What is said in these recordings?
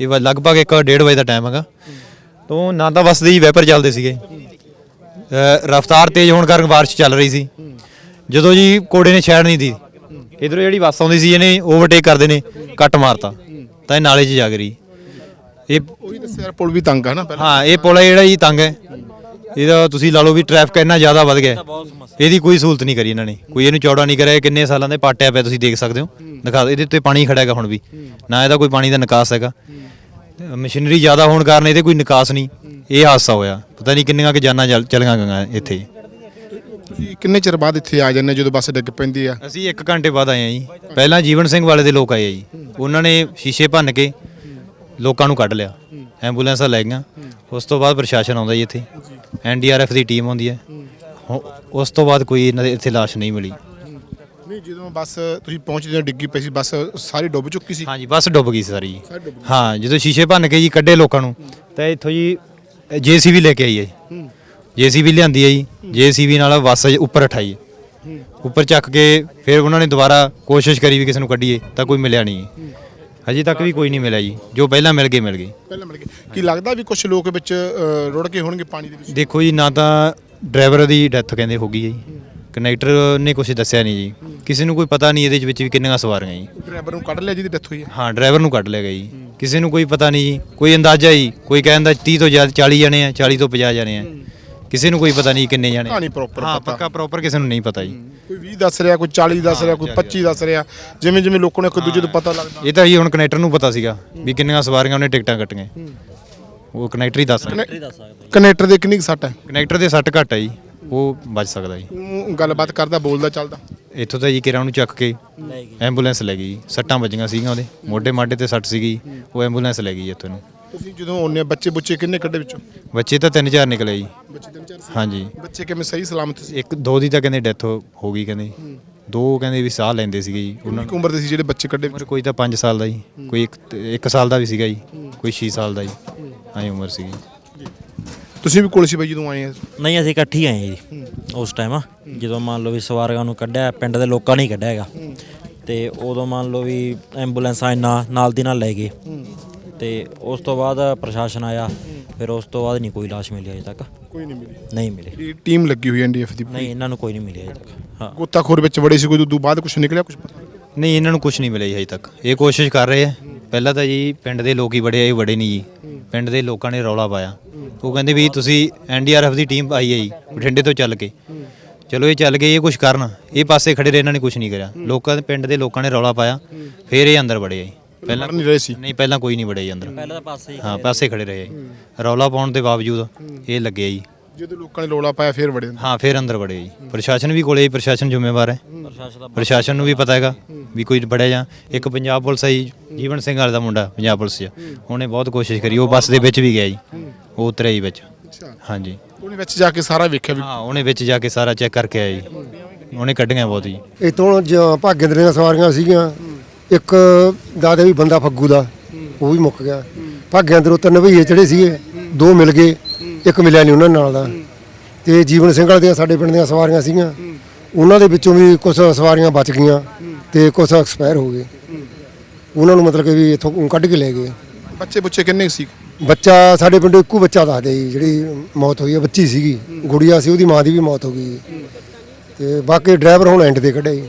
ਇਹ ਵਾ- ਲਗਭਗ 1:30 ਵਜੇ ਦਾ ਟਾਈਮ ਹੈਗਾ। ਤੋਂ ਨਾ ਤਾਂ ਬੱਸ ਦੇ ਹੀ ਵੈਪਰ ਚੱਲਦੇ ਸੀਗੇ। ਰਫ਼ਤਾਰ ਤੇਜ਼ ਹੋਣ ਕਾਰਨ ਬਾਰਿਸ਼ ਚੱਲ ਰਹੀ ਸੀ। ਜਦੋਂ ਜੀ ਕੋੜੇ ਨੇ ਛੇੜ ਨਹੀਂ ਦੀ ਇਧਰੋਂ ਜਿਹੜੀ ਬੱਸ ਆਉਂਦੀ ਸੀ ਇਹਨੇ ਓਵਰਟੇਕ ਕਰਦੇ ਨੇ ਕੱਟ ਮਾਰਤਾ। ਤਾਂ ਇਹ ਨਾਲੇ 'ਚ ਜਾ ਗਈ ਇਹ ਉਹੀ ਦੱਸਿਆ ਯਾਰ, ਪੁਲ ਵੀ ਤੰਗ ਆ ਨਾ ਪਹਿਲਾਂ। ਹਾਂ ਇਹ ਪੁਲ ਹੈ ਜਿਹੜਾ ਜੀ ਤੰਗ ਹੈ। ਇਹਦਾ ਤੁਸੀਂ ਲਾ ਲਓ ਵੀ ਟ੍ਰੈਫਿਕ ਇੰਨਾ ਜ਼ਿਆਦਾ ਵੱਧ ਗਿਆ। ਹੈ। ਇਹਦੀ ਕੋਈ ਸਹੂਲਤ ਨਹੀਂ ਕਰੀ ਇਹਨਾਂ ਨੇ। ਕੋਈ ਇਹਨੂੰ ਚੌੜਾ ਨਹੀਂ ਕਰਿਆ ਇਹ ਕਿੰਨੇ ਸਾਲਾਂ ਦੇ ਪਾਟਿਆ ਪਿਆ ਤੁਸੀਂ ਦੇਖ ਸਕਦੇ ਹੋ। ਦਿਖਾ ਦਿਓ, ਇਹਦੇ ਉੱਤੇ ਪਾਣੀ ਖੜਾ ਹੈਗਾ ਹੁਣ ਵੀ। ਨਾ ਇਹਦਾ ਕੋਈ ਪਾਣੀ ਦਾ ਨਿਕਾਸ ਹੈਗਾ। ਮਸ਼ੀਨਰੀ ਜ਼ਿਆਦਾ ਹੋਣ ਕਾਰਨ ਇਹਦੇ ਕੋਈ ਨਿਕਾਸ ਨਹੀਂ। ਇਹ ਹਾਦਸਾ ਹੋਇਆ। ਪਤਾ ਨਹੀਂ ਕਿੰਨੀਆਂ ਕਿ ਜਾਨਾਂ ਜਲ- ਚਲੀਆਂ ਗਈਆਂ ਇੱਥੇ। ਤੁਸੀਂ ਕਿੰਨੇ ਚਿਰ ਬਾਅਦ ਇੱਥੇ ਆ ਜਾਂਦੇ ਜਦੋਂ ਬੱਸ ਡਿੱਗ ਪੈਂਦੀ ਆ? ਅਸੀਂ 1 ਘੰਟੇ ਬਾਅਦ ਆਏ ਆ ਜੀ। ਪਹਿਲਾਂ ਜੀਵਨ ਸਿੰਘ ਵਾਲੇ ਦੇ ਲੋਕ ਆਏ ਆ ਜੀ। ਉਹਨਾਂ ਨੇ ਸ਼ੀਸ਼ੇ ਭੰਨ ਕੇ ਲੋਕਾਂ ਨੂੰ ਕੱਢ ਲਿਆ। ਐਂਬੂਲੈਂਸਾਂ ਲੈ ਗਈਆਂ। ਉਸ ਤੋਂ ਬਾਅਦ ਪ੍ਰਸ਼ਾਸਨ ਆਉਂਦਾ ਜੀ ਇੱਥੇ। ਐਨਡੀਆਰਐਫ ਦੀ ਟੀਮ ਆਉਂਦੀ ਹੈ। ਹੁ- ਉਸ ਤੋਂ ਬਾਅਦ ਕੋਈ ਇਹਨਾਂ ਦੇ ਇੱਥੇ ਲਾਸ਼ ਨਹੀਂ ਮਿਲੀ। ਨਹੀਂ ਜਦੋਂ ਬੱਸ ਤੁਸੀਂ ਪਹੁੰਚਦੇ ਹੋ ਡਿੱਗੀ ਪਈ ਸੀ ਬੱਸ ਸਾਰੀ ਡੁੱਬ ਚੁੱਕੀ ਸੀ? ਹਾਂਜੀ ਬੱਸ ਡੁੱਬ ਗਈ ਸੀ ਸਾਰੀ। ਜੀ ਸਾਰੀ ਡੁੱਬ ਹਾਂ ਜਦੋਂ ਸ਼ੀਸ਼ੇ ਭੰਨ ਕੇ ਜੀ ਕੱਢੇ ਲੋਕਾਂ ਨੂੰ ਤਾਂ ਇੱਥੋਂ ਜੀ ਜੀਸੀਬੀ ਲੈ ਕੇ ਆਈ ਹੈ ਜੀ। ਜੀਸੀਬੀ ਲਿਆਂਦੀ ਹੈ ਜੀ ਜੀਸੀਬੀ ਨਾਲ ਬੱਸ ਉੱਪਰ ਉਠਾਈ ਉੱਪਰ ਚੱਕ ਕੇ ਫਿਰ ਉਹਨਾਂ ਨੇ ਦੁਬਾਰਾ ਕੋਸ਼ਿਸ਼ ਕਰੀ ਵੀ ਕਿਸੇ ਨੂੰ ਕੱਢੀਏ ਤਾਂ ਕੋਈ ਮਿਲਿਆ ਨਹੀਂ ਹਜੇ ਤੱਕ ਵੀ ਕੋਈ ਨਹੀਂ ਮਿਲਿਆ ਜੀ। ਜੋ ਪਹਿਲਾਂ ਮਿਲ ਗਏ ਮਿਲ ਗਏ। ਪਹਿਲਾਂ ਮਿਲ ਗਏ। ਕੀ ਲੱਗਦਾ ਵੀ ਕੁਝ ਲੋਕ ਵਿੱਚ ਰੁੜ ਕੇ ਹੋਣਗੇ ਪਾਣੀ ਦੇ ਵਿੱਚ? ਦੇਖੋ ਜੀ ਨਾ ਤਾਂ ਡਰਾਈਵਰ ਦੀ ਡੈਥ ਕਹਿੰਦੇ ਹੋ ਗਈ ਹੈ ਜੀ। ਕਨੈਕਟਰ ਨੇ ਕੁਝ ਦੱਸਿਆ ਨਹੀਂ ਜੀ। ਕਿਸੇ ਨੂੰ ਕੋਈ ਪਤਾ ਨਹੀਂ ਇਹਦੇ ਵਿੱਚ ਵੀ ਕਿੰਨੀਆਂ ਸਵਾਰੀਆਂ ਜੀ। ਡਰਾਈਵਰ ਨੂੰ ਕੱਢ ਲਿਆ ਜਿਹਦੀ ਡੈਥ ਹੋਈ ਹੈ ਹਾਂ ਡਰਾਈਵਰ ਨੂੰ ਕੱਢ ਲਿਆ ਗਿਆ ਜੀ। ਕਿਸੇ ਨੂੰ ਕੋਈ ਪਤਾ ਨਹੀਂ ਜੀ। ਕੋਈ ਅੰਦਾਜ਼ਾ ਜੀ। ਕੋਈ ਕਹਿੰਦਾ 30 ਤੋਂ ਜ਼ਿਆਦਾ 40 ਜਣੇ ਆ 40 ਤੋਂ 50 ਜਣੇ ਆ। ਕਿਸੇ ਨੂੰ ਕੋਈ ਪਤਾ ਨਹੀਂ ਕਿੰਨੇ ਜਣੇ। ਕਹਾਣੀ ਹਾਂ ਪਤਾ। ਪੱਕਾ ਪ੍ਰੋਪਰ ਕਿਸੇ ਨੂੰ ਨਹੀਂ ਪਤਾ ਜੀ। ਕੋਈ 20 ਦੱਸ ਰਿਹਾ ਕੋਈ 40 ਦੱਸ ਰਿਹਾ ਕੋਈ 25 ਦੱਸ ਰਿਹਾ। ਜਿਵੇਂ ਜਿਵੇਂ ਲੋਕਾਂ ਨੂੰ ਇੱਕ ਦੂਜੇ ਤੋਂ ਪਤਾ ਲੱਗਦਾ। ਇਹ ਤਾਂ ਜੀ ਹੁਣ ਕਨੈਕਟਰ ਨੂੰ ਪਤਾ ਸੀਗਾ ਵੀ ਕਿੰਨੀਆਂ ਸਵਾਰੀਆਂ ਉਹਨੇ ਟਿਕਟਾਂ ਕੱਟੀਆਂ। ਉਹ ਕਨੈਕਟਰ ਹੀ ਦੱਸ ਸਕਦਾ। ਕਨੈਕਟਰ ਦੇ ਕਿੰਨੀ ਸੱਟ ਹੈ? ਕਨੈਕਟਰ ਦੇ ਸੱਟ ਘੱਟ ਹੈ ਜੀ। ਉਹ ਬਚ ਸਕਦਾ ਜੀ। ਗੱਲਬਾਤ ਕਰਦਾ ਬੋਲਦਾ ਚੱਲਦਾ। ਇੱਥੋਂ ਤਾਂ ਜੀ ਕਿਰਾਂ ਨੂੰ ਚੱਕ ਕੇ ਐਂਬੂਲੈਂਸ ਲੈ ਗਈ ਜੀ। ਸੱਟਾਂ ਵੱਜੀਆਂ ਸੀਗੀਆਂ ਉਹਦੇ। ਮੋਢੇ ਮਾਢੇ ਤੇ ਸੱਟ ਸੀਗੀ। ਉਹ ਐਂਬੂਲੈਂਸ ਲੈ ਗਈ ਜੀ ਇੱਥੋਂ ਨੂੰ। ਤੁਸੀਂ ਜਦੋਂ ਆਉਂਦੇ ਬੱਚੇ ਬੁੱਚੇ ਕਿੰਨੇ ਕੱਢੇ ਵਿੱਚੋਂ? ਬੱਚੇ ਤਾਂ ਤਿੰਨ ਚਾਰ ਨਿਕਲੇ ਜੀ। ਬੱਚੇ ਤਿੰਨ ਚਾਰ ਸੀ? ਹਾਂਜੀ। ਬੱਚੇ ਕਿਵੇਂ ਸਹੀ ਸਲਾਮਤ ਸੀ? ਇੱਕ ਦੋ ਦੀ ਤਾਂ ਕਹਿੰਦੇ ਡੈਥ ਹੋ ਗਈ ਕਹਿੰਦੇ ਦੋ ਕਹਿੰਦੇ ਵੀ ਸਾਹ ਲੈਂਦੇ ਸੀਗੇ ਜੀ। ਉਹਨਾਂ ਕਿੰਨੀ ਉਮਰ ਦੇ ਸੀ ਜਿਹੜੇ ਬੱਚੇ ਕੱਢੇ ਉਮਰ ਕੋਈ ਤਾਂ 5 ਸਾਲ ਦਾ ਜੀ। ਕੋਈ 1 ਸਾਲ ਦਾ ਵੀ ਸੀਗਾ ਜੀ। ਕੋਈ 6 ਸਾਲ ਦਾ ਜੀ। ਐਂ ਉਮਰ ਸੀਗੀ। ਤੁਸੀਂ ਵੀ ਕੋਲ ਸੀ ਬਾਈ ਜਦੋਂ ਆਏ ਆ? ਨਹੀਂ ਅਸੀਂ ਇਕੱਠੇ ਹੀ ਆਏ ਜੀ। ਉਸ ਟਾਈਮ ਜਦੋਂ ਮੰਨ ਲਓ ਵੀ ਸਵਾਰੀਆਂ ਨੂੰ ਕੱਢਿਆ ਪਿੰਡ ਦੇ ਲੋਕਾਂ ਨੇ ਹੀ ਕੱਢਿਆ ਹੈਗਾ। ਤੇ ਉਦੋਂ ਮੰਨ ਲਓ ਵੀ ਐਂਬੂਲੈਂਸਾਂ ਨਾਲ ਨਾਲ ਦੀ ਨਾਲ ਲੈ ਗਏ। ਤੇ ਉਸ ਤੋਂ ਬਾਅਦ ਪ੍ਰਸ਼ਾਸਨ ਆਇਆ ਫਿਰ ਉਸ ਤੋਂ ਬਾਅਦ ਨਹੀਂ ਕੋਈ ਲਾਸ਼ ਮਿਲੀ ਅਜੇ ਤੱਕ। ਕੋਈ ਨਹੀਂ ਮਿਲੀ। ਨਹੀਂ ਮਿਲੀ। ਇਹ ਟੀਮ ਲੱਗੀ ਹੋਈ ਐਨਡੀਐਫ ਦੀ ਨਹੀਂ ਇਹਨਾਂ ਨੂੰ ਕੋਈ ਨਹੀਂ ਮਿਲੀ ਅਜੇ ਤੱਕ ਹਾਂ। ਗੋਤਾਖੋਰ ਵਿੱਚ ਬੜੇ ਸੀ ਕੋਈ ਉਦੋਂ ਬਾਅਦ ਕੁਝ ਨਿਕਲਿਆ ਕੁਝ ਪਤਾ? ਨਹੀਂ ਇਹਨਾਂ ਨੂੰ ਕੁਝ ਨਹੀਂ ਮਿਲਿਆ ਜੀ ਹਜੇ ਤੱਕ। ਇਹ ਕੋਸ਼ਿਸ਼ ਕਰ ਰਹੇ ਆ। ਪਹਿਲਾਂ ਤਾਂ ਜੀ ਪਿੰਡ ਦੇ ਲੋਕ ਹੀ ਬੜੇ ਆਏ ਬੜੇ ਨਹੀਂ ਜੀ। ਪਿੰਡ ਦੇ ਲੋਕਾਂ ਨੇ ਰੌਲਾ ਪਾਇਆ। ਉਹ ਕਹਿੰਦੇ ਵੀ ਤੁਸੀਂ ਐਨਡੀਆਰਐਫ ਦੀ ਟੀਮ ਆਈ ਹੈ ਜੀ ਬਠਿੰਡੇ ਤੋਂ ਚੱਲ ਕੇ। ਚਲੋ ਇਹ ਚੱਲ ਗਏ ਇਹ ਕੁਝ ਕਰਨ। ਇਹ ਪਾਸੇ ਖੜੇ ਰਹੇ ਇਹਨਾਂ ਨੇ ਕੁਝ ਨਹੀਂ ਕਰਿਆ। ਲੋਕਾਂ ਦੇ ਪਿੰਡ ਦੇ ਲੋਕਾਂ ਨੇ ਰੌਲਾ ਪਾਇਆ ਫਿਰ ਇਹ ਅੰਦਰ ਵੜੇ ਜੀ। ਪਹਿਲਾਂ ਵੜ ਨਹੀਂ ਰਹੇ ਸੀ। ਨਹੀਂ ਪਹਿਲਾਂ ਕੋਈ ਨਹੀਂ ਵੜਿਆ ਜੀ ਅੰਦਰ। ਪਹਿਲਾਂ ਤਾਂ ਪਾਸੇ ਹੀ ਹਾਂ ਪਾਸੇ ਖੜੇ ਰਹੇ। ਜੀ ਰੌਲਾ ਪਾਉਣ ਦੇ ਬਾਵਜੂਦ ਇਹ ਲੱਗੇ ਜੀ। ਜਦੋਂ ਲੋਕਾਂ ਨੇ ਲੋਲਾ ਪਾਇਆ ਫੇਰ ਵੜੇ ਹਾਂ ਫਿਰ ਅੰਦਰ ਵੜੇ ਜੀ। ਪ੍ਰਸ਼ਾਸਨ ਵੀ ਕੋਲੇ ਜੀ, ਪ੍ਰਸ਼ਾਸਨ ਜ਼ਿੰਮੇਵਾਰ ਹੈ। ਪ੍ਰਸ਼ਾਸਨ ਨੂੰ ਵੀ ਪਤਾ ਹੈਗਾ ਵੀ ਕੋਈ ਬੜਿਆ ਜਾਂ। ਇੱਕ ਪੰਜਾਬ ਪੁਲਿਸ ਹੈ ਜੀ, ਜੀਵਨ ਸਿੰਘ ਵਾਲੇ ਦਾ ਮੁੰਡਾ ਪੰਜਾਬ ਪੁਲਿਸ 'ਚ। ਉਹਨੇ ਬਹੁਤ ਕੋਸ਼ਿਸ਼ ਕਰੀ ਉਹ ਬੱਸ ਦੇ ਵਿੱਚ ਵੀ ਗਿਆ ਜੀ। ਉਹ ਉਤਰਿਆ ਜੀ ਵਿੱਚ। ਹਾਂਜੀ। ਉਹਨੇ ਵਿੱਚ ਜਾ ਕੇ ਸਾਰਾ ਵੇਖਿਆ ਵੀ ਹਾਂ ਉਹਨੇ ਵਿੱਚ ਜਾ ਕੇ ਸਾਰਾ ਚੈੱਕ ਕਰਕੇ ਆਇਆ ਜੀ। ਉਹਨੇ ਕੱਢੀਆਂ ਬਹੁਤ ਜੀ। ਇਤੋਂ ਭਾਗੇਂਦਰ ਦੀਆਂ ਸਵਾਰੀਆਂ ਸੀਗੀਆਂ। ਇੱਕ ਦਾਦੇ ਵੀ ਬੰਦਾ ਫੱਗੂ ਦਾ ਉਹ ਵੀ ਮੁੱਕ ਗਿਆ। ਭਾਗੇਂਦਰ ਉੱਤੇ ਨਵਈਏ ਚੜੇ ਸੀਗੇ ਦੋ ਮਿਲ ਗਏ। ਇੱਕ ਮਿਲਿਆ ਨਹੀਂ ਉਹਨਾਂ ਨਾਲ ਦਾ। ਤੇ ਜੀਵਨ ਸਿੰਘ ਵਾਲੇ ਦੀਆਂ ਸਾਡੇ ਪਿੰਡ ਦੀਆਂ ਸਵਾਰੀਆਂ ਸੀਗੀਆਂ। ਉਹਨਾਂ ਦੇ ਵਿੱਚੋਂ ਵੀ ਕੁਝ ਸਵਾਰੀਆਂ ਬਚ ਗਈਆਂ ਤੇ ਕੁਝ ਐਕਸਪਾਇਰ ਹੋ ਗਏ। ਉਹਨਾਂ ਨੂੰ ਮਤਲਬ ਕਿ ਵੀ ਇੱਥੋਂ ਕੱਢ ਕੇ ਲੈ ਗਏ। ਬੱਚੇ ਬੁੱਚੇ ਕਿੰਨੇ ਕੁ ਸੀ? ਬੱਚਾ ਸਾਡੇ ਪਿੰਡ ਇੱਕੋ ਬੱਚਾ ਦੱਸਦੇ ਜੀ ਜਿਹੜੀ ਮੌਤ ਹੋਈ ਹੈ ਬੱਚੀ ਸੀਗੀ। ਗੁੜੀਆ ਸੀ ਉਹਦੀ ਮਾਂ ਦੀ ਵੀ ਮੌਤ ਹੋ ਗਈ। ਤੇ ਬਾਕੀ ਡਰਾਈਵਰ ਹੁਣ ਐਂਡ ਤੇ ਕੱਢਿਆ ਜੀ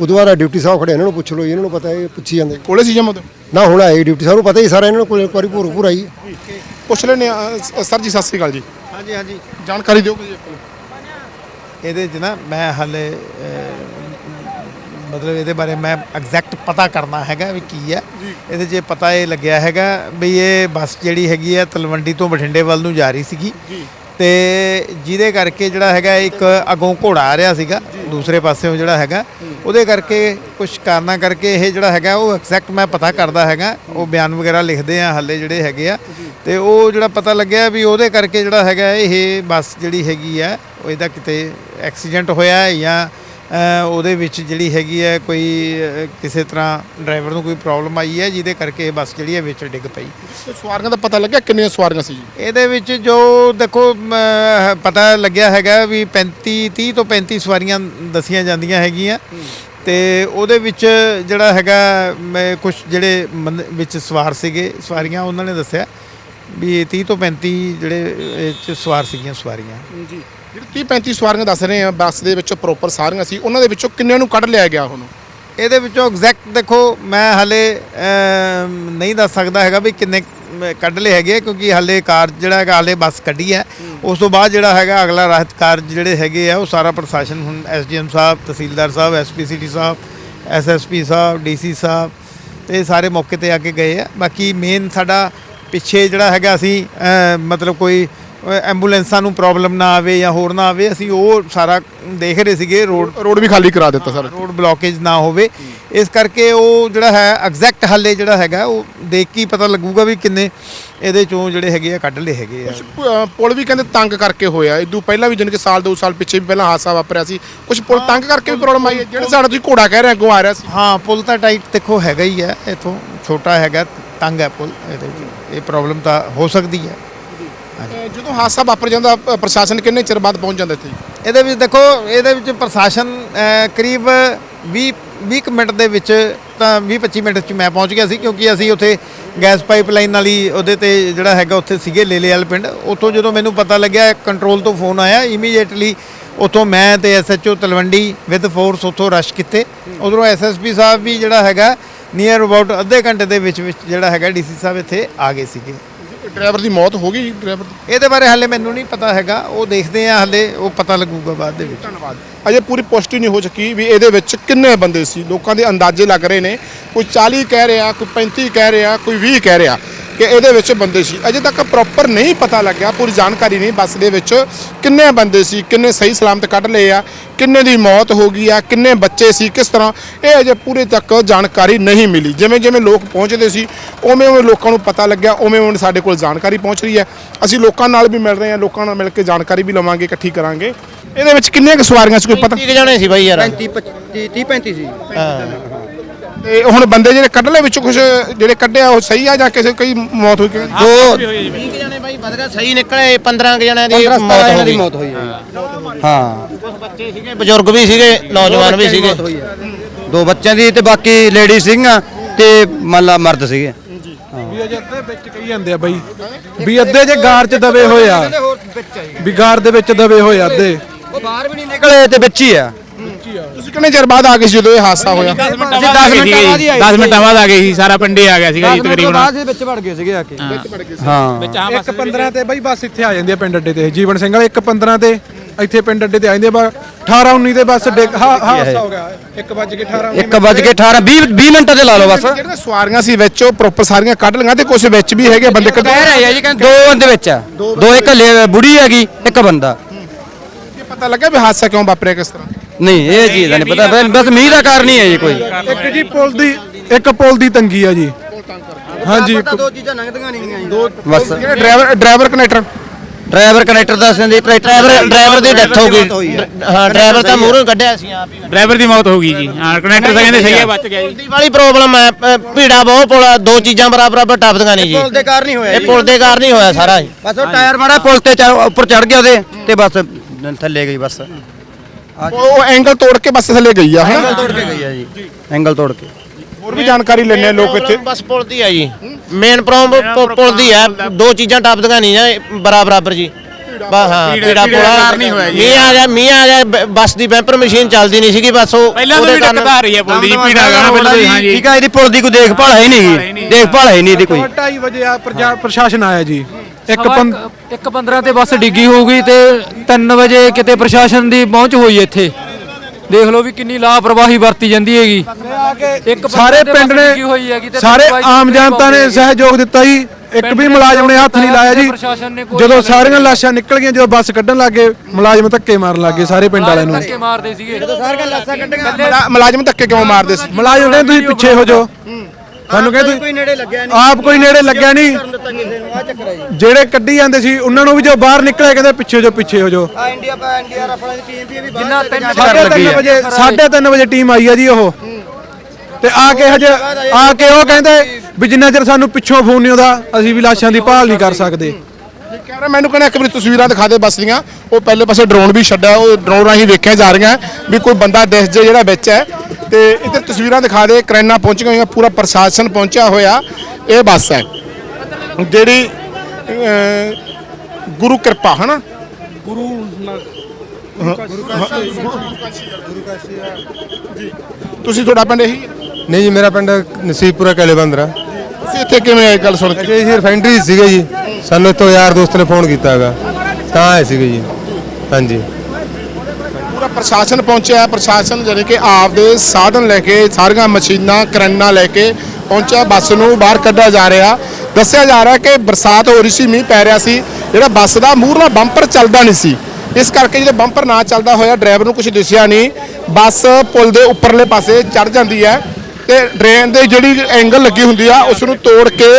ਉਦੋਂ ਬਾਅਦ ਡਿਊਟੀ ਸਾਹਿਬ ਖੜੇ ਇਹਨਾਂ ਨੂੰ ਪੁੱਛ ਲਓ ਜੀ, ਇਹਨਾਂ ਨੂੰ ਪਤਾ ਇਹ ਪੁੱਛੀ ਜਾਂਦੇ। ਕੋਲੇ ਸੀ ਜਮਾ ਤੋਂ ਨਾ ਹੁਣ ਆਏ ਡਿਊਟੀ ਸਾਹਿਬ ਨੂੰ ਪਤਾ ਹੀ ਸਾਰਾ ਇਹਨਾਂ ਨੂੰ ਕੋਲ ਇੱਕ ਵਾਰੀ ਭੂਰ ਭੂਰ ਆਈ। ਪੁੱਛ ਲੈਨੇ ਸਰ ਜੀ ਸਤਿ ਸ੍ਰੀ ਅਕਾਲ ਜੀ। ਹਾਂਜੀ ਹਾਂਜੀ। ਜਾਣਕਾਰੀ ਦਿਓ ਜੀ ਆਪਾਂ ਨੂੰ ਇਹਦੇ 'ਚ ਨਾ ਮੈਂ ਹਾਲੇ ਅਹ, ਮਤਲਬ ਇਹਦੇ ਬਾਰੇ ਮੈਂ ਐਗਜ਼ੈਕਟ ਪਤਾ ਕਰਨਾ ਹੈਗਾ ਵੀ ਕੀ ਹੈ। ਇਹਦੇ 'ਚ ਪਤਾ ਇਹ ਲੱਗਿਆ ਹੈਗਾ ਵੀ ਇਹ ਬੱਸ ਜਿਹੜੀ ਹੈਗੀ ਹੈ ਤਲਵੰਡੀ ਤੋਂ ਬਠਿੰਡੇ ਵੱਲ ਨੂੰ ਜਾ ਰਹੀ ਸੀਗੀ। ਤੇ ਜਿਹਦੇ ਕਰਕੇ ਜਿਹੜਾ ਹੈਗਾ ਇੱਕ ਅਗੋਂ ਘੋੜਾ ਆ ਰਿਹਾ ਸੀਗਾ, ਦੂਸਰੇ ਪਾਸਿਓਂ ਜਿਹੜਾ ਹੈਗਾ, ਉਹਦੇ ਕਰਕੇ ਕੁਝ ਕਾਰਨਾਂ ਕਰਕੇ ਇਹ ਜਿਹੜਾ ਹੈਗਾ ਉਹ ਐਗਜ਼ੈਕਟ ਮੈਂ ਪਤਾ ਕਰਦਾ ਹੈਗਾ, ਉਹ ਬਿਆਨ ਵਗੈਰਾ ਲਿਖਦੇ ਆ ਹਾਲੇ ਜਿਹੜੇ ਹੈਗੇ ਆ, ਤੇ ਉਹ ਜਿਹੜਾ ਪਤਾ ਲੱਗਿਆ ਵੀ ਉਹਦੇ ਕਰਕੇ ਜਿਹੜਾ ਹੈਗਾ ਇਹ ਬੱਸ ਜਿਹੜੀ ਹੈਗੀ ਆ, ਉਹ ਇਹਦਾ ਕਿਤੇ ਐਕਸੀਡੈਂਟ ਹੋਇਆ ਜਾਂ ਉਹਦੇ ਵਿੱਚ ਜਿਹੜੀ ਹੈਗੀ ਹੈ ਕੋਈ ਕਿਸੇ ਤਰ੍ਹਾਂ ਡਰਾਈਵਰ ਨੂੰ ਕੋਈ ਪ੍ਰੋਬਲਮ ਆਈ ਹੈ ਜਿਹਦੇ ਕਰਕੇ ਇਹ ਬੱਸ ਜਿਹੜੀ ਹੈ ਵਿੱਚ ਡਿੱਗ ਪਈ। ਸਵਾਰੀਆਂ ਦਾ ਪਤਾ ਲੱਗਿਆ ਕਿੰਨੀਆਂ ਸਵਾਰੀਆਂ ਸੀ ਜੀ? ਇਹਦੇ ਵਿੱਚ ਜੋ ਦੇਖੋ ਪਤਾ ਲੱਗਿਆ ਹੈਗਾ ਵੀ 35 30 ਤੋਂ 35 ਸਵਾਰੀਆਂ ਦੱਸੀਆਂ ਜਾਂਦੀਆਂ ਹੈਗੀਆਂ। ਤੇ ਉਹਦੇ ਵਿੱਚ ਜਿਹੜਾ ਹੈਗਾ ਮੈਂ ਕੁਝ ਜਿਹੜੇ ਵਿੱਚ ਸਵਾਰ ਸੀਗੇ ਸਵਾਰੀਆਂ ਉਹਨਾਂ ਨੇ ਦੱਸਿਆ। ਵੀ ਇਹ 30 ਤੋਂ 35 ਜਿਹੜੇ ਇਹ 'ਚ ਸਵਾਰ ਸੀਗੀਆਂ ਸਵਾਰੀਆਂ। ਜੀ। ਜਿਹੜੀ 30 35 ਸਵਾਰੀਆਂ ਦੱਸ ਰਹੇ ਆ ਬੱਸ ਦੇ ਵਿੱਚੋਂ ਪ੍ਰੋਪਰ ਸਾਰੀਆਂ ਸੀ ਉਹਨਾਂ ਦੇ ਵਿੱਚੋਂ ਕਿੰਨਿਆਂ ਨੂੰ ਕੱਢ ਲਿਆ ਗਿਆ ਹੁਣ? ਇਹਦੇ ਵਿੱਚੋਂ ਐਗਜ਼ੈਕਟ ਦੇਖੋ ਮੈਂ ਹਲੇ ਅਮ, ਨਹੀਂ ਦੱਸ ਸਕਦਾ ਹੈਗਾ ਵੀ ਕਿੰਨੇ ਅਮ, ਕੱਢ ਲਏ ਹੈਗੇ ਆ, ਕਿਉਂਕਿ ਹਲੇ ਕਾਰ ਜਿਹੜਾ ਹੈਗਾ ਹਲੇ ਬੱਸ ਕੱਢੀ ਹੈ। ਉਸ ਤੋਂ ਬਾਅਦ ਜਿਹੜਾ ਹੈਗਾ ਅਗਲਾ ਰਾਹਤ ਕਾਰਜ ਜਿਹੜੇ ਹੈਗੇ ਆ ਉਹ ਸਾਰਾ ਪ੍ਰਸ਼ਾਸਨ ਹੁਣ ਐਸਡੀਐਮ ਸਾਹਿਬ ਤਹਿਸੀਲਦਾਰ ਸਾਹਿਬ ਐਸਪੀਸੀਟੀ ਸਾਹਿਬ ਐਸਐਸਪੀ ਸਾਹਿਬ ਡੀਸੀ ਸਾਹਿਬ ਤੇ ਸਾਰੇ ਮੌਕੇ ਤੇ ਆ ਕੇ ਗਏ ਆ। ਬਾਕੀ ਮੇਨ ਸਾਡਾ ਪਿੱਛੇ ਜਿਹੜਾ ਹੈਗਾ ਅਸੀਂ ਮਤਲਬ ਕੋਈ ਐਂਬੂਲੈਂਸਾਂ ਨੂੰ ਪ੍ਰੋਬਲਮ ਨਾ ਆਵੇ ਜਾਂ ਹੋਰ ਨਾ ਆਵੇ ਅਸੀਂ ਉਹ ਸਾਰਾ ਦੇਖ ਰਹੇ ਸੀਗੇ ਰੋਡ ਰੋਡ ਵੀ ਖਾਲੀ ਕਰਾ ਦਿੱਤਾ ਸਰ। ਰੋਡ ਬਲੌਕੇਜ ਨਾ ਹੋਵੇ। ਇਸ ਕਰਕੇ ਉਹ ਜਿਹੜਾ ਹੈ ਐਗਜ਼ੈਕਟ ਹੱਲੇ ਜਿਹੜਾ ਹੈਗਾ ਉਹ ਦੇਖ ਕੇ ਪਤਾ ਲੱਗੂਗਾ ਵੀ ਕਿੰਨੇ ਇਹਦੇ ਚੋਂ ਜਿਹੜੇ ਹੈਗੇ ਆ ਕੱਢ ਲਏ ਹੈਗੇ ਆ। ਪੁਲ ਵੀ ਕਹਿੰਦੇ ਤੰਗ ਕਰਕੇ ਹੋਇਆ। ਇਦੋਂ ਪਹਿਲਾਂ ਵੀ ਕਿ ਸਾਲ ਦੋ ਸਾਲ ਪਿੱਛੇ ਵੀ ਪਹਿਲਾਂ ਹਾਦਸਾ ਵਾਪਰਿਆ ਸੀ। ਕੁਝ ਪੁਲ ਤੰਗ ਕਰਕੇ ਵੀ ਪ੍ਰੋਬਲਮ ਆਈ ਹੈ? ਜਿਹੜੇ ਸਾਡਾ ਤੁਸੀਂ ਘੋੜਾ ਕਹਿ ਰਹੇ ਅੱਗੋਂ ਆ ਰਿਹਾ ਸੀ। ਹਾਂ ਪੁਲ ਤਾਂ ਟਾਈਟ ਦੇਖੋ ਹੈਗਾ ਹੀ ਹੈ ਇਥੋਂ ਛੋਟਾ ਹੈਗਾ। ਤੰਗ ਹੈ ਪੁਲ ਇਹਦੇ ਵਿੱਚ। ਇਹ ਪ੍ਰੋਬਲਮ ਤਾਂ ਹੋ ਸਕਦੀ ਹੈ। ਜਦੋਂ ਹਾਦਸਾ ਵਾਪਰ ਜਾਂਦਾ ਅ, ਪ੍ਰਸ਼ਾਸਨ ਕਿੰਨੇ ਚਿਰ ਬਾਅਦ ਪਹੁੰਚ ਜਾਂਦਾ ਇੱਥੇ? ਇਹਦੇ ਵਿੱਚ ਦੇਖੋ ਇਹਦੇ ਵਿੱਚ ਪ੍ਰਸ਼ਾਸਨ ਅਹ, ਕਰੀਬ 20 20 ਕੁ ਮਿੰਟ ਦੇ ਵਿੱਚ ਤਾਂ 20 25 ਮਿੰਟ 'ਚ ਮੈਂ ਪਹੁੰਚ ਗਿਆ ਸੀ ਕਿਉਂਕਿ ਅਸੀਂ ਉੱਥੇ ਗੈਸ ਪਾਈਪਲਾਈਨ ਵਾਲੀ ਉਹਦੇ ਤੇ ਜਿਹੜਾ ਹੈਗਾ ਉੱਥੇ ਸੀਗੇ ਲੇਲੇ ਵਾਲੇ ਪਿੰਡ। ਉੱਥੋਂ ਜਦੋਂ ਮੈਨੂੰ ਪਤਾ ਲੱਗਿਆ ਕੰਟਰੋਲ ਤੋਂ ਫੋਨ ਆਇਆ ਇਮੀਡੀਏਟਲੀ ਉੱਥੋਂ ਮੈਂ ਤੇ ਐਸਐਚਓ ਤਲਵੰਡੀ ਵਿਦ ਫੋਰਸ ਉੱਥੋਂ ਰਸ਼ ਕੀਤੇ। ਉਧਰੋਂ ਐਸਐਸਪੀ ਸਾਹਿਬ ਵੀ ਜਿਹੜਾ ਹੈਗਾ ਨੀਅਰ ਅਬਾਊਟ ਅੱਧੇ ਘੰਟੇ ਦੇ ਵਿੱਚ ਵਿੱਚ ਜਿਹੜਾ ਹੈਗਾ ਡੀਸੀ ਸਾਹਿਬ ਇੱਥੇ ਆ ਗਏ ਸੀਗੇ। ਡਰਾਈਵਰ ਦੀ ਮੌਤ ਹੋ ਗਈ ਡਰਾਈਵਰ ਦੀ? ਇਹਦੇ ਬਾਰੇ ਹਾਲੇ ਮੈਨੂੰ ਨਹੀਂ ਪਤਾ ਹੈਗਾ ਉਹ ਦੇਖਦੇ ਆ ਹਾਲੇ ਉਹ ਪਤਾ ਲੱਗੂਗਾ ਬਾਅਦ ਦੇ ਵਿੱਚ। ਧੰਨਵਾਦ। ਅਜੇ ਪੂਰੀ ਪੁਸ਼ਟੀ ਨਹੀਂ ਹੋ ਚੁੱਕੀ ਵੀ ਇਹਦੇ ਵਿੱਚ ਕਿੰਨੇ ਬੰਦੇ ਸੀ। ਲੋਕਾਂ ਦੇ ਅੰਦਾਜ਼ੇ ਲੱਗ ਰਹੇ ਨੇ ਕੋਈ 40 ਕਹਿ ਰਿਹਾ ਕੋਈ 35 ਕਹਿ ਰਿਹਾ ਕੋਈ 20 ਕਹਿ ਰਿਹਾ। ਕਿ ਇਹਦੇ ਵਿੱਚ ਬੰਦੇ ਸੀ। ਅਜੇ ਤੱਕ ਪ੍ਰੋਪਰ ਨਹੀਂ ਪਤਾ ਲੱਗਿਆ ਪੂਰੀ ਜਾਣਕਾਰੀ ਨਹੀਂ ਬੱਸ ਦੇ ਵਿੱਚ ਕਿੰਨੇ ਬੰਦੇ ਸੀ ਕਿੰਨੇ ਸਹੀ ਸਲਾਮਤ ਕੱਢ ਲਏ ਆ ਕਿੰਨੇ ਦੀ ਮੌਤ ਹੋ ਗਈ ਆ ਕਿੰਨੇ ਬੱਚੇ ਸੀ ਕਿਸ ਤਰ੍ਹਾਂ ਇਹ ਅਜੇ ਪੂਰੇ ਤੱਕ ਜਾਣਕਾਰੀ ਨਹੀਂ ਮਿਲੀ। ਜਿਵੇਂ ਜਿਵੇਂ ਲੋਕ ਪਹੁੰਚਦੇ ਸੀ ਉਵੇਂ ਉਵੇਂ ਲੋਕਾਂ ਨੂੰ ਪਤਾ ਲੱਗਿਆ ਉਵੇਂ ਉਵੇਂ ਸਾਡੇ ਕੋਲ ਜਾਣਕਾਰੀ ਪਹੁੰਚ ਰਹੀ ਹੈ। ਅਸੀਂ ਲੋਕਾਂ ਨਾਲ ਵੀ ਮਿਲ ਰਹੇ ਹਾਂ ਲੋਕਾਂ ਨਾਲ ਮਿਲ ਕੇ ਜਾਣਕਾਰੀ ਵੀ ਲਵਾਂਗੇ ਇਕੱਠੀ ਕਰਾਂਗੇ। ਇਹਦੇ ਵਿੱਚ ਕਿੰਨੀਆਂ ਕੁ ਸਵਾਰੀਆਂ ਸੀ ਕੋਈ ਪਤਾ? 30 ਜਣੇ ਸੀ ਬਾਈ ਯਾਰ। 35 30 35 ਸੀ। ਤੇ ਹੁਣ ਬੰਦੇ ਜਿਹੜੇ ਕੱਢ ਲਏ ਵਿੱਚੋਂ ਕੁਝ ਜਿਹੜੇ ਕੱਢਿਆ ਉਹ ਸਹੀ ਆ ਜਾਂ ਕਿਸੇ ਕੋਈ ਮੌਤ ਹੋਈ ਕਿ ਦੋ 20 ਜਣੇ ਬਾਈ ਗਿਆ ਸਹੀ ਨਿਕਲੇ 15 ਜਣਿਆਂ ਦੀ 15 ਮੌਤ ਹੋ ਦੀ ਗਈ। ਮੌਤ ਹੋਈ ਹੈ ਹਾਂ। ਕੁਝ ਬੱਚੇ ਸੀਗੇ ਬਜ਼ੁਰਗ ਵੀ ਸੀਗੇ ਨੌਜਵਾਨ ਵੀ ਸੀਗੇ। ਦੋ ਬੱਚਿਆਂ ਦੀ ਤੇ ਬਾਕੀ ਲੇਡੀ ਸਿੰਘਾਂ ਤੇ ਮੰਨ ਲਾ ਮਰਦ ਸੀਗੇ। ਵੀ ਅਜੇ ਅੱਧੇ ਵਿੱਚ ਕਹੀ ਜਾਂਦੇ ਆ ਬਾਈ। ਵੀ ਅੱਧੇ ਜੇ ਗਾਰ ਚ ਦਬੇ ਹੋਏ ਆ। ਵੀ ਗਾਰ ਦੇ ਵਿੱਚ ਦਬੇ ਹੋਏ ਆ ਅੱਧੇ। ਉਹ ਬਾਹਰ ਵੀ ਨਹੀਂ ਨਿਕਲੇ ਤੇ ਵਿੱਚ ਹੀ ਆ। ਕਿੰਨੇ ਚਿਰ ਬਾਅਦ ਆ ਗਏ ਸੀ ਜਦੋਂ ਇਹ ਹਾਦਸਾ ਹੋਇਆ? ਅਸੀਂ 10 ਮਿੰਟਾਂ ਬਾਅਦ ਹੀ ਆਏ 10 ਮਿੰਟਾਂ ਬਾਅਦ ਆ ਗਏ ਸੀ ਸਾਰਾ ਪਿੰਡੇ ਆ ਗਿਆ ਸੀਗਾ ਜੀ ਤਕਰੀਬਨ। ਬਾਅਦ ਦੇ ਵਿੱਚ ਵੜ ਗਏ ਸੀਗੇ ਆ ਕੇ। ਹਾਂ। ਇੱਕ 15 ਤੇ ਬਾਈ ਬੱਸ ਇੱਥੇ ਆ ਜਾਂਦੀ ਆ ਪਿੰਡ ਅੱਡੇ ਤੇ ਜੀਵਨ ਸਿੰਘ ਵਾਲੇ ਇੱਕ 15 ਤੇ ਇੱਥੇ ਪਿੰਡ ਅੱਡੇ ਤੇ ਆ ਜਾਂਦੇ ਆ। ਬਾ 18 19 ਦੇ ਬੱਸ ਡਿੱਗ ਹਾਂ ਹਾਦਸਾ ਹੋ ਗਿਆ। 1 ਵੱਜ ਕੇ 18 1 ਵੱਜ ਕੇ 18 20 20 ਮਿੰਟ ਤੇ ਲਾ ਲਓ ਬਸ। ਜਿਹੜੀਆਂ ਸਵਾਰੀਆਂ ਸੀ ਵਿੱਚ ਉਹ ਪ੍ਰੋਪਰ ਸਾਰੀਆਂ ਕੱਢ ਲਈਆਂ ਤੇ ਕੁਝ ਵਿੱਚ ਵੀ ਹੈਗੇ ਬੰਦੇ ਕੱਢ ਰਹੇ ਆ ਜੀ ਕਹਿੰਦੇ ਦੋ ਬੰਦੇ ਵਿੱਚ ਆ। ਦੋ ਇੱਕ ਬੁੜੀ ਹੈਗੀ ਇੱਕ ਬੰਦਾ। ਇਹ ਪਤਾ ਲੱਗਾ ਵੀ ਹਾਦਸਾ ਕਿਉਂ ਵਾਪਰਿਆ ਕਿਸ ਤਰ੍ਹਾਂ? ਨਹੀਂ ਇਹ ਚੀਜ਼ ਦਾ ਨਹੀਂ ਪਤਾ ਬਸ- ਬਸ ਮੀਂਹ ਦਾ ਕਾਰਨ ਹੀ ਹੈ ਜੀ ਕੋਈ। ਇੱਕ ਜੀ ਪੁਲ ਦੀ ਇੱਕ ਪੁਲ ਦੀ ਤੰਗੀ ਆ ਜੀ। ਹਾਂਜੀ। ਦੋ ਚੀਜ਼ਾਂ ਲੰਘਦੀਆਂ ਨਹੀਂ ਗਈਆਂ ਦੋ ਬਸ। ਜਿਹੜੇ driver driver conductor? Driver conductor ਦੀ ਡਰਾਈਵਰ ਡਰਾਈਵਰ ਦੀ ਡੈਥ ਹੋ ਗਈ। ਹਾਂ ਡਰਾਈਵਰ ਤਾਂ ਮੂਹਰੋਂ ਕੱਢਿਆ ਸੀ ਆਪ ਹੀ। ਡਰਾਈਵਰ ਦੀ ਮੌਤ ਹੋ ਗਈ ਜੀ। ਹਾਂ ਕਨੈਕਟਰ ਤਾਂ ਕਹਿੰਦੇ ਸਹੀ ਹੈ ਬਚ ਗਿਆ ਜੀ। ਦੀ ਵਾਲੀ ਪ੍ਰੋਬਲਮ ਹੈ ਭੀੜਾ ਬਹੁਤ ਪੁਲ ਆ, ਦੋ ਚੀਜ਼ਾਂ ਬਰਾਬਰ ਬਰਾਬਰ ਟੱਪਦੀਆਂ ਨਹੀਂ ਜੀ। ਪੁਲ ਦੇ ਕਾਰਨ ਹੀ ਹੋਇਆ ਇਹ ਪੁਲ ਦੇ ਕਾਰਨ ਹੀ ਹੋਇਆ ਸਾਰਾ ਜੀ ਬਸ ਉਹ ਟਾਇਰ ਮਾੜਾ ਪੁਲ ਤੇ ਚੜ੍ਹ- ਉੱਪਰ ਚੜ ਗਿਆ ਉਹਦੇ ਤੇ ਬਸ ਥੱਲੇ ਗਈ ਬਸ। ਉਹ ਐਂਗਲ ਤੋੜ ਕੇ ਬੱਸ ਥੱਲੇ ਗਈ ਆ ਐਂਗਲ ਹਨਾ ਤੋੜ ਕੇ ਗਈ ਆ ਜੀ। ਐਂਗਲ ਤੋੜ ਕੇ। ਹੋਰ ਵੀ ਜਾਣਕਾਰੀ ਲੈਣੇ ਲੋਕ ਇੱਥੇ। ਬਸ ਪੁਲ ਦੀ ਆ ਜੀ। ਮੇਨ ਪ੍ਰੋਬਲਮ ਪੁਲ ਦੀ ਆ। ਦੋ ਚੀਜ਼ਾਂ ਟੱਪਦੀਆਂ ਨਹੀਂ ਨਾ ਬਰਾਬਰ ਜੀ। ਬਸ ਹਾਂ ਭੀੜਾ ਪੁਲ ਕਾਰਨ ਹੀ ਹੋਇਆ ਜੀ। ਮੀਂਹ ਆ ਗਿਆ ਮੀਂਹ ਆ ਗਿਆ ਬ- ਬੱਸ ਦੀ ਬੈਂਪਰ ਮਸ਼ੀਨ ਚੱਲਦੀ ਨਹੀਂ ਸੀਗੀ ਬਸ ਉਹ ਪਹਿਲਾਂ ਤੋਂ ਵੀ ਆ ਰਹੀ ਹੈ ਪੁਲ ਦੀ ਪੀੜਾ ਗਾਣਾ ਪਹਿਲਾਂ ਤੋਂ ਹੀ, ਹਾਂ ਜੀ। ਠੀਕ ਆ ਇਹਦੀ ਪੁਲ ਦੀ ਕੋਈ ਦੇਖਭਾਲ ਹੈ ਹੀ ਨਹੀਂ ਦੇਖਭਾਲ ਹੈ ਨਹੀਂ। ਇਹਦੀ ਕੋਈ। 2:30 ਵਜੇ ਆ ਪ੍ਰਸ਼ਾਸਨ ਆਇਆ ਜੀ। ਇੱਕ ਇੱਕ- ਇੱਕ 15 ਤੇ ਬੱਸ ਡਿੱਗੀ ਹੋਊਗੀ ਤੇ 3 ਵਜੇ ਕਿਤੇ ਪ੍ਰਸ਼ਾਸਨ ਦੀ ਪਹੁੰਚ ਹੋਈ ਇੱਥੇ। ਦੇਖ ਲਓ ਵੀ ਕਿੰਨੀ ਲਾਪਰਵਾਹੀ ਵਰਤੀ ਜਾਂਦੀ ਹੈਗੀ। ਇੱਕ ਸਾਰੇ ਪਿੰਡ ਨੇ ਸਾਰੇ ਆਮ ਜਨਤਾ ਨੇ ਸਹਿਯੋਗ ਦਿੱਤਾ ਜੀ। ਇੱਕ ਵੀ ਮੁਲਾਜ਼ਮ ਨੇ ਹੱਥ ਨਹੀਂ ਲਾਇਆ ਜੀ। ਨੇ ਜਦੋਂ ਸਾਰੀਆਂ ਲਾਸ਼ਾਂ ਨਿਕਲ ਗਈਆਂ ਜਦੋਂ ਬੱਸ ਕੱਢਣ ਲੱਗੇ ਮੁਲਾਜ਼ਮ ਧੱਕੇ ਮਾਰਨ ਲੱਗੇ ਸਾਰੇ ਪਿੰਡ ਵਾਲਿਆਂ ਨੂੰ। ਧੱਕੇ ਮਾਰਦੇ ਸੀਗੇ। ਮੁਲਾ- ਮੁਲਾਜ਼ਮ ਧੱਕੇ ਕਿਉਂ ਮਾਰਦੇ ਸੀ? ਮੁਲਾਜ਼ਮ ਕਹਿੰਦੇ ਤੁਸੀਂ ਪਿੱਛੇ ਹੋ ਜਾਓ। ਸਾਨੂੰ ਕਹਿੰਦੇ ਕੋਈ ਨੇੜੇ ਲੱਗਿਆ ਤੁਸੀਂ ਆਪ ਕੋਈ ਨੇੜੇ ਲੱਗਿਆ ਨਹੀਂ। ਦਿੱਤਾ ਕਿਸੇ ਨੂੰ ਆ ਚੱਕਰ ਹੈ ਜੀ। ਜਿਹੜੇ ਕੱਢੀ ਜਾਂਦੇ ਸੀ ਉਹਨਾਂ ਨੂੰ ਵੀ ਜੋ ਬਾਹਰ ਨਿਕਲੇ ਕਹਿੰਦੇ ਪਿੱਛੇ ਜਾਓ ਪਿੱਛੇ ਹੋ ਜਾਓ। ਆ ਇੰਡੀਆ ਪਾ ਇੰਡੀਆ ਆਪਣਾ ਦੀ ਟੀਮ ਦੀ ਵੀ ਬਾਹਰ ਜਿੰਨਾ ਤਿੰਨ ਸਾਢੇ ਤਿੰਨ। ਵਜੇ ਸਾਢੇ ਤਿੰਨ ਵਜੇ ਟੀਮ ਆਈ ਆ ਜੀ ਉਹ। ਤੇ ਆ ਕੇ ਹਜੇ ਆ ਕੇ ਉਹ ਕਹਿੰਦੇ ਵੀ ਜਿੰਨਾ ਚਿਰ ਸਾਨੂੰ ਪਿੱਛੋਂ ਫੋਨ ਨਹੀਂ ਆਉਂਦਾ ਅਸੀਂ ਵੀ ਲਾਸ਼ਾਂ ਦੀ ਭਾਲ ਨਹੀਂ ਕਰ ਸਕਦੇ। ਕਹਿ ਰਿਹਾ ਮੈਨੂੰ ਕਹਿੰਦਾ ਇੱਕ ਵਾਰੀ ਤਸਵੀਰਾਂ ਦਿਖਾ ਦੇ ਬੱਸ ਦੀਆਂ। ਉਹ ਪਹਿਲੇ ਪਾਸੇ ਡਰੋਨ ਵੀ ਛੱਡਿਆ ਉਹ ਡਰੋਨ ਰਾਹੀਂ ਵੇਖਿਆ ਜਾ ਰਹੀਆਂ ਵੀ ਕੋਈ ਬੰਦਾ ਦਿਸ ਜੇ ਜਿਹੜਾ ਵਿੱਚ ਹੈ। ਤੇ ਇੱਧਰ ਤਸਵੀਰਾਂ ਦਿਖਾ ਦੇ ਕਰੈਨਾ ਪਹੁੰਚੀਆਂ ਹੋਈਆਂ ਪੂਰਾ ਪ੍ਰਸ਼ਾਸਨ ਪਹੁੰਚਿਆ ਹੋਇਆ। ਇਹ ਬੱਸ ਹੈ। ਜਿਹੜੀ ਗੁਰੂ ਕਿਰਪਾ ਹਨਾ? ਤੁਸੀਂ ਤੁਹਾਡਾ ਪਿੰਡ ਇਹੀ? ਹੈ? ਨਹੀਂ ਜੀ ਮੇਰਾ ਪਿੰਡ ਨਸੀਬਪੁਰਾ ਕੈਲੇਬੰਦਰਾ ਤੁਸੀਂ ਇੱਥੇ ਕਿਵੇਂ ਆਏ? ਗੱਲ ਸੁਣ ਕੇ। ਜੀ ਜੀ ਰਿਫਾਈਨਰੀ ਸੀਗੇ ਜੀ। ਸਾਨੂੰ ਇੱਥੋਂ ਯਾਰ ਦੋਸਤ ਨੇ ਫੋਨ ਕੀਤਾ ਹੈਗਾ। ਤਾਂ ਆਏ ਸੀਗੇ ਜੀ। ਹਾਂਜੀ। ਪੂਰਾ ਪ੍ਰਸ਼ਾਸਨ ਪਹੁੰਚਿਆ ਹੈ ਪ੍ਰਸ਼ਾਸਨ ਜਾਨੀ ਕਿ ਆਪਦੇ ਸਾਧਨ ਲੈ ਕੇ, ਸਾਰੀਆਂ ਮਸ਼ੀਨਾਂ, ਕਰੈਨਾ ਲੈ ਕੇ ਪਹੁੰਚਿਆ, ਬੱਸ ਨੂੰ ਬਾਹਰ ਕੱਢਿਆ ਜਾ ਰਿਹਾ। ਦੱਸਿਆ ਜਾ ਰਿਹਾ ਕਿ ਬਰਸਾਤ ਹੋ ਰਹੀ ਸੀ, ਮੀਂਹ ਪੈ ਰਿਹਾ ਸੀ। ਜਿਹੜਾ ਬੱਸ ਦਾ ਮੂਹਰਲਾ ਬੰਪਰ ਚੱਲਦਾ ਨਹੀਂ ਸੀ। ਇਸ ਕਰਕੇ ਜਦੋਂ ਬੰਪਰ ਨਾ ਚੱਲਦਾ ਹੋਇਆ, ਡਰਾਈਵਰ ਨੂੰ ਕੁਝ ਦਿਸਿਆ ਨਹੀਂ। ਬੱਸ ਪੁਲ ਦੇ ਉੱਪਰਲੇ ਪਾਸੇ ਚੜ ਜਾਂਦੀ ਹੈ ਤੇ ਡਰੇਨ ਦੇ ਜਿਹੜੀ ਐਂਗਲ ਲੱਗੀ ਹੁੰਦੀ ਆ, ਉਸ ਨੂੰ ਤੋੜ ਕੇ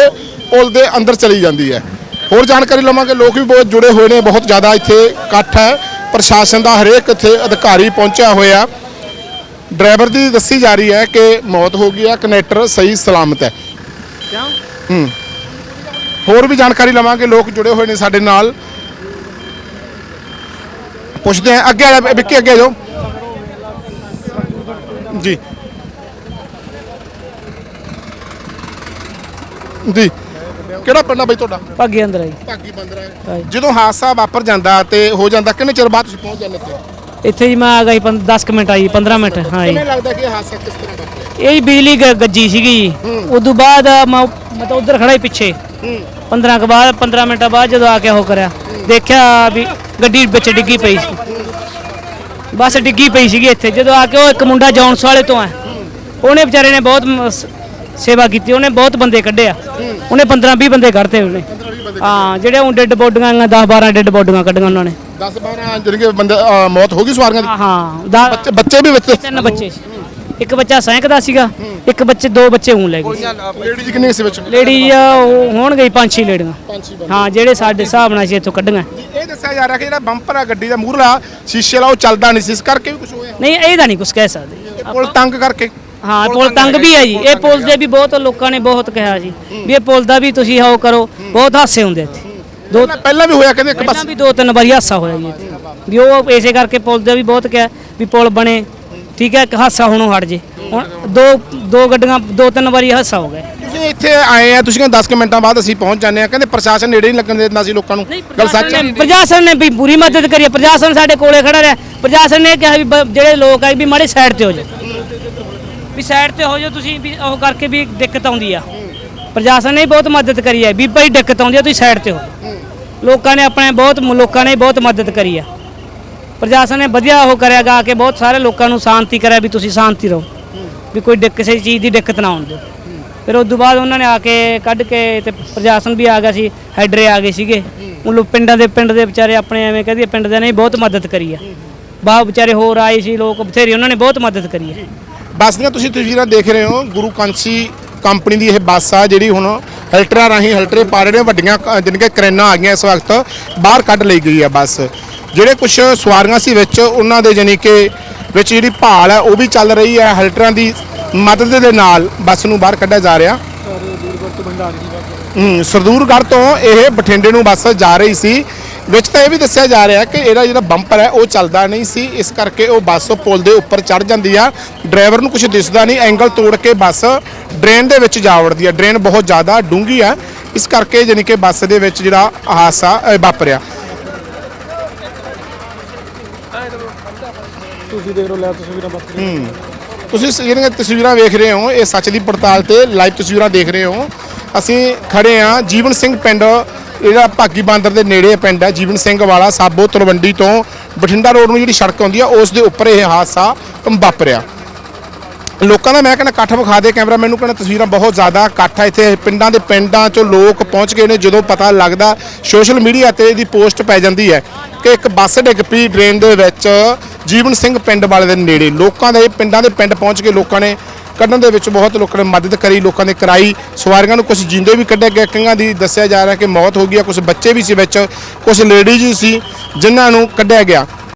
ਪੁਲ ਦੇ ਅੰਦਰ ਚਲੀ ਜਾਂਦੀ ਹੈ। ਹੋਰ ਜਾਣਕਾਰੀ ਲਵਾਂਗੇ, ਲੋਕ ਵੀ ਬਹੁਤ ਜੁੜੇ ਹੋਏ ਨੇ, ਬਹੁਤ ਜ਼ਿਆਦਾ ਇੱਥੇ ਇਕੱਠ ਹੈ। ਪ੍ਰਸ਼ਾਸਨ ਦਾ ਹਰੇਕ ਇੱਥੇ ਅਧਿਕਾਰੀ ਪਹੁੰਚਿਆ ਹੋਇਆ। ਡਰਾਈਵਰ ਦੀ ਦੱਸੀ ਜਾ ਰਹੀ ਹੈ ਕਿ ਮੌਤ ਹੋ ਗਈ ਹੈ ਕਨੈਕਟਰ ਸਹੀ ਸਲਾਮਤ ਹੈ। ਹੂੰ। ਹੋਰ ਵੀ ਜਾਣਕਾਰੀ ਲਵਾਂਗੇ ਲੋਕ ਜੁੜੇ ਹੋਏ ਨੇ ਸਾਡੇ ਨਾਲ। ਪੁੱਛਦੇ ਆ ਅੱਗੇ ਆ ਵਿੱਕੀ ਅੱਗੇ ਜਾਓ ਜੀ। ਜੀ। ਕਿਹੜਾ ਪਿੰਡ ਆ ਬਈ ਤੁਹਾਡਾ? ਭਾਗੇ ਅੰਦਰ ਆਈ ਭਾਗੀ ਬੰਦਰਾ ਜਦੋਂ ਹਾਦਸਾ ਵਾਪਰ ਜਾਂਦਾ ਤੇ ਹੋ ਜਾਂਦਾ ਕਿੰਨੇ ਚਿਰ ਬਾਅਦ ਤੁਸੀਂ ਪਹੁੰਚ ਜਾਂਦੇ ਇੱਥੇ? ਇੱਥੇ ਜੀ ਮੈਂ ਆ ਗਈ 10 ਮਿੰਟ ਆਈ 15 ਮਿੰਟ ਹਾਂ ਜੀ। ਕਿਵੇਂ ਲੱਗਦਾ ਕਿ ਹਾਦਸਾ ਕਿਸ ਤਰ੍ਹਾਂ ਵਾਪਰਿਆ? ਇਹ ਬਿਜਲੀ ਗੱਜੀ ਸੀਗੀ ਜੀ। ਉਦੋਂ ਬਾਅਦ ਮੈਂ ਮੈਂ ਤਾਂ ਉਧਰ ਖੜਾ ਹੀ ਪਿੱਛੇ। 15 ਕੁ ਬਾਅਦ 15 ਮਿੰਟਾਂ ਬਾਅਦ ਜਦੋਂ ਆ ਕੇ ਉਹ ਕਰਿਆ। ਦੇਖਿਆ ਵੀ ਗੱਡੀ ਵਿੱਚ ਡਿੱਗੀ ਪਈ ਸੀ। ਬਸ ਡਿੱਗੀ ਪਈ ਸੀਗੀ ਇੱਥੇ। ਜਦੋਂ ਆ ਕੇ ਉਹ ਇੱਕ ਮੁੰਡਾ ਜੌਨਸ ਵਾਲੇ ਤੋਂ ਆ ਉਹਨੇ ਵਿਚਾਰੇ ਨੇ ਬਹੁਤ ਸੇਵਾ ਕੀਤੀ ਉਹਨੇ ਬਹੁਤ ਬੰਦੇ ਕੱਢੇ ਆ। ਉਹਨੇ 15 20 ਬੰਦੇ ਕੱਢਤੇ ਉਹਨੇ। ਹਾਂ ਜਿਹੜੇ ਉਹ ਡੈੱਡ ਬੋਡੀਆਂ 10 12 ਡੈੱਡ ਬੋਡੀਆਂ ਕੱਢੀਆਂ ਉਹਨਾਂ ਨੇ। 10 12 ਜਿਹੜੇ ਬੰਦੇ ਅਹ, ਮੌਤ ਹੋ ਗਈ ਸਵਾਰੀਆਂ ਦੀ? ਹਾਂ ਬੱਚੇ ਬੱਚੇ ਵੀ ਵਿੱਚ ਤਿੰਨ ਬੱਚੇ ਸੀ। ਇੱਕ ਬੱਚਾ ਸੈਂਕਦਾ ਸੀਗਾ ਇੱਕ ਬੱਚੇ ਦੋ ਬੱਚੇ ਹੂੰ ਲੈ ਗਏ ਲੇਡੀਜ਼ ਕਿੰਨੇ ਸੀ ਵਿੱਚ? ਲੇਡੀ ਹੋਣਗੇ ਪੰਜ ਛੇ ਲੇਡੀਆਂ। ਹਾਂ ਜਿਹੜੇ ਸਾਡੇ ਹਿਸਾਬ ਨਾਲ ਸੀ ਇੱਥੋਂ ਕੱਢੀਆਂ। ਇਹ ਦੱਸਿਆ ਜਾ ਰਿਹਾ ਕਿ ਜਿਹੜਾ ਬੰਪਰ ਆ ਗੱਡੀ ਦਾ ਮੂਹਰਲਾ ਸ਼ੀਸ਼ੇ ਵਾਲਾ ਉਹ ਚੱਲਦਾ ਨਹੀਂ ਸੀ। ਇਸ ਕਰਕੇ ਵੀ ਕੁਝ ਹੋਇਆ। ਨਹੀਂ ਇਹਦਾ ਨਹੀਂ ਕੁਝ ਕਹਿ ਸਕਦੇ। ਇਹ ਪੁਲ ਤੰਗ ਕਰਕੇ। ਹਾਂ ਪੁਲ ਤੰਗ ਵੀ ਹੈ ਜੀ। ਇਹ ਪੁਲ ਦੇ ਵੀ ਬਹੁਤ ਲੋਕਾਂ ਨੇ ਬਹੁਤ ਕਿਹਾ ਜੀ ਵੀ ਇਹ ਪੁਲ ਦਾ ਵੀ ਤੁਸੀਂ ਉਹ ਕਰੋ ਬਹੁਤ ਹਾਸੇ ਹੁੰਦੇ ਇੱਥੇ। ਦੋ ਪਹਿਲਾਂ- ਵੀ ਹੋਇਆ ਕਹਿੰਦੇ ਇੱਕ ਬੱਸ ਪਹਿਲਾਂ ਵੀ ਦੋ ਤਿੰਨ ਵਾਰੀ ਹਾਸਾ ਹੋਇਆ ਜੀ ਇੱਥੇ। ਵੀ ਉਹ ਇਸੇ ਕਰਕੇ ਪੁਲ ਦਾ ਵੀ ਬਹੁਤ ਕਿਹਾ ਵੀ ਪੁਲ ਬਣੇ। ਠੀਕ ਹੈ ਇੱਕ ਹਾਸਾ ਹੁਣੋਂ ਹਟ ਜੇ। ਹੁਣ ਦੋ ਦੋ ਗੱਡੀਆਂ ਦੋ ਤਿੰਨ ਵਾਰੀ ਹਾਸਾ ਹੋ ਗਿਆ। ਤੁਸੀਂ ਇੱਥੇ ਆਏ ਆ ਤੁਸੀਂ ਕਹਿੰਦੇ 10 ਕੁ ਮਿੰਟਾਂ ਬਾਅਦ ਅਸੀਂ ਪਹੁੰਚ ਜਾਂਦੇ ਆ ਕਹਿੰਦੇ ਪ੍ਰਸ਼ਾਸਨ ਨੇੜੇ ਨਹੀਂ ਲੱਗਣ ਦਿੰਦਾ ਸੀ ਲੋਕਾਂ ਨੂੰ। ਗੱਲ ਸੱਚ ਹੈ। ਪ੍ਰਸ਼ਾਸਨ ਨੇ ਵੀ ਪੂਰੀ ਮਦਦ ਕਰੀ ਹੈ। ਪ੍ਰਸ਼ਾਸਨ ਸਾਡੇ ਕੋਲੇ ਖੜਾ ਰਿਹਾ। ਪ੍ਰਸ਼ਾਸਨ ਨੇ ਕਿਹਾ ਵੀ ਬ- ਜਿਹੜੇ ਲੋਕ ਆ ਵੀ ਮਾੜੇ ਸਾਈਡ ਤੇ ਹੋ ਜਾਓ। ਵੀ ਸਾਈਡ ਤੇ ਹੋ ਜਾਓ, ਤੁਸੀਂ ਵੀ ਉਹ ਕਰਕੇ ਵੀ ਦਿੱਕਤ ਆਉਂਦੀ ਆ। ਪ੍ਰਸ਼ਾਸਨ ਨੇ ਬਹੁਤ ਮਦਦ ਕਰੀ ਹੈ ਵੀ ਭਾਈ ਦਿੱਕਤ ਆਉਂਦੀ ਆ, ਤੁਸੀਂ ਸਾਈਡ ਤੇ ਹੋ। ਲੋਕਾਂ ਨੇ ਆਪਣੇ ਬਹੁਤ ਲੋਕਾਂ ਨੇ ਬਹੁਤ ਮਦਦ ਕਰੀ ਆ। ਪ੍ਰਸ਼ਾਸਨ ਨੇ ਵਧੀਆ ਉਹ ਕਰਿਆ, ਗਾ ਕੇ ਬਹੁਤ ਸਾਰੇ ਲੋਕਾਂ ਨੂੰ ਸ਼ਾਂਤੀ ਕਰਿਆ ਵੀ ਤੁਸੀਂ ਸ਼ਾਂਤੀ ਰਹੋ। ਵੀ ਕੋਈ ਦਿੱਕ- ਕਿਸੇ ਚੀਜ਼ ਦੀ ਦਿੱਕਤ ਨਾ ਆਉਣ ਦਿਓ। ਫਿਰ ਉਸ ਤੋਂ ਬਾਅਦ ਉਹਨਾਂ ਨੇ ਆ ਕੇ ਕੱਢ ਕੇ ਤੇ ਪ੍ਰਸ਼ਾਸਨ ਵੀ ਆ ਗਿਆ ਸੀ, ਹੈਡਰੇ ਆ ਗਏ ਸੀਗੇ। ਉਹ ਲੋਕ ਪਿੰਡਾਂ ਦੇ, ਪਿੰਡ ਦੇ ਵਿਚਾਰੇ ਆਪਣੇ ਐਵੇਂ ਕਹਦੇ ਪਿੰਡ ਦੇ ਨੇ ਬਹੁਤ ਮਦਦ ਕਰੀ ਆ। ਬਾਹ ਵਿਚਾਰੇ ਹੋਰ ਆਏ ਸੀ, ਲੋਕ ਬਥੇਰੇ, ਉਹਨਾਂ ਨੇ ਬਹੁਤ ਮਦਦ ਕਰੀ ਆ। ਬੱਸ ਦੀਆਂ ਤੁਸੀਂ ਤਸਵੀਰਾਂ ਦੇਖ ਰਹੇ ਹੋ ਗੁਰੂ ਕਾਂਸੀ ਕੰਪਨੀ ਦੀ ਇਹ ਬੱਸ ਆ ਜਿਹੜੀ ਹੁਣ ਹਲਟਰਾਂ ਰਾਹੀਂ ਹਲਟਰੇ ਪਾ ਰਹੇ ਨੇ ਵੱਡੀਆਂ ਕ- ਕਰੇਨਾਂ ਆ ਗਈਆਂ ਇਸ ਵਕਤ ਬਾਹਰ ਕੱਢ ਲਈ ਗਈ ਆ ਬੱਸ। ਜਿਹੜੇ ਕੁਝ ਸਵਾਰੀਆਂ ਸੀ ਵਿੱਚ ਉਹਨਾਂ ਦੇ ਜਾਣੀ ਕਿ ਵਿੱਚ ਜਿਹੜੀ ਭਾਲ ਹੈ ਉਹ ਵੀ ਚੱਲ ਰਹੀ ਹੈ ਹਲਟਰਾਂ ਦੀ ਮਦਦ ਦੇ ਨਾਲ ਬੱਸ ਨੂੰ ਬਾਹਰ ਕੱਢਿਆ ਜਾ ਰਿਹਾ। ਹੂੰ ਸਰਦੂਰਗੜ੍ਹ ਤੋਂ ਇਹ ਬਠਿੰਡੇ ਨੂੰ ਬੱਸ ਜਾ ਰਹੀ ਸੀ। ਵਿੱਚ ਤਾਂ ਇਹ ਵੀ ਦੱਸਿਆ ਜਾ ਰਿਹਾ ਕਿ ਇਹਦਾ ਜਿਹੜਾ ਬੰਪਰ ਹੈ ਉਹ ਚੱਲਦਾ ਨਹੀਂ ਸੀ। ਇਸ ਕਰਕੇ ਉਹ ਬੱਸ ਪੁਲ ਦੇ ਉੱਪਰ ਚੜ ਜਾਂਦੀ ਆ। ਡਰਾਈਵਰ ਨੂੰ ਕੁਝ ਦਿਸਦਾ ਨਹੀਂ ਐਂਗਲ ਤੋੜ ਕੇ ਬੱਸ ਡਰੇਨ ਦੇ ਵਿੱਚ ਜਾ ਵੜਦੀ ਆ। ਡਰੇਨ ਬਹੁਤ ਜ਼ਿਆਦਾ ਡੂੰਘੀ ਆ। ਇਸ ਕਰਕੇ ਜਾਣੀ ਕਿ ਬੱਸ ਦੇ ਵਿੱਚ ਜਿਹੜਾ ਹਾਦਸਾ ਅ, ਵਾਪਰਿਆ। ਤੁਸੀਂ ਸ- ਜਿਹੜੀਆਂ ਤਸਵੀਰਾਂ ਵੇਖ ਰਹੇ ਹੋ ਇਹ ਸੱਚ ਦੀ ਪੜਤਾਲ ਤੇ ਲਾਈਵ ਤਸਵੀਰਾਂ ਦੇਖ ਰਹੇ ਹੋ। ਅਸੀਂ ਖੜੇ ਆ ਜੀਵਨ ਸਿੰਘ ਪਿੰਡ ਇਹਦਾ ਭਾਗੀ ਬਾਂਦਰ ਦੇ ਨੇੜੇ ਪਿੰਡ ਹੈ, ਜੀਵਨ ਸਿੰਘ ਵਾਲਾ ਸਾਬੋ ਤਲਵੰਡੀ ਤੋਂ ਬਠਿੰਡਾ ਰੋਡ ਨੂੰ ਜਿਹੜੀ ਸੜਕ ਆਉਂਦੀ ਆ, ਉਸ ਦੇ ਉੱਪਰ ਇਹ ਹਾਦਸਾ ਵਾਪਰਿਆ। ਲੋਕਾਂ ਦਾ ਮੈਂ ਕਹਿੰਦਾ ਇਕੱਠ ਵਿਖਾ ਦੇ ਕੈਮਰਾ ਮੈਨੂੰ ਕਹਿੰਦਾ ਤਸਵੀਰਾਂ ਬਹੁਤ ਜ਼ਿਆਦਾ ਇਕੱਠ ਹੈ ਇੱਥੇ ਪਿੰਡਾਂ ਦੇ ਪਿੰਡਾਂ ਚੋਂ ਲੋਕ ਪਹੁੰਚ ਗਏ ਨੇ, ਜਦੋਂ ਪਤਾ ਲੱਗਦਾ ਸੋਸ਼ਲ ਮੀਡੀਆ ਤੇ ਇਹਦੀ ਪੋਸਟ ਪੈ ਜਾਂਦੀ ਹੈ ਕਿ ਇੱਕ ਬੱਸ ਡਿੱਗ ਪਈ ਡਰੇਨ ਦੇ ਵਿੱਚ, ਜੀਵਨ ਸਿੰਘ ਪਿੰਡ ਵਾਲੇ ਦੇ ਨੇੜੇ। ਲੋਕਾਂ ਦੇ, ਪਿੰਡਾਂ ਦੇ ਪਿੰਡ ਪਹੁੰਚ ਕੇ ਲੋਕਾਂ ਨੇ ਕੱਢਣ ਦੇ ਵਿੱਚ ਬਹੁਤ ਲੋਕਾਂ ਨੇ ਮਦਦ ਕਰੀ, ਲੋਕਾਂ ਨੇ ਕਰਾਈ। ਸਵਾਰੀਆਂ ਨੂੰ ਕੁਝ ਜਿੰਦੇ ਵੀ ਕੱਢੇ ਗਏ ਕਈਆਂ ਦੀ ਦੱਸਿਆ ਜਾ ਰਿਹਾ ਕਿ ਮੌਤ ਹੋ ਗਈ ਹੈ ਕੁਝ ਬੱਚੇ ਵੀ ਸੀ ਵਿੱਚ ਕੁਝ ਲੇਡੀਜ਼ ਸੀ, ਜਿਨ੍ਹਾਂ ਨੂੰ ਕੱਢਿਆ ਗਿਆ।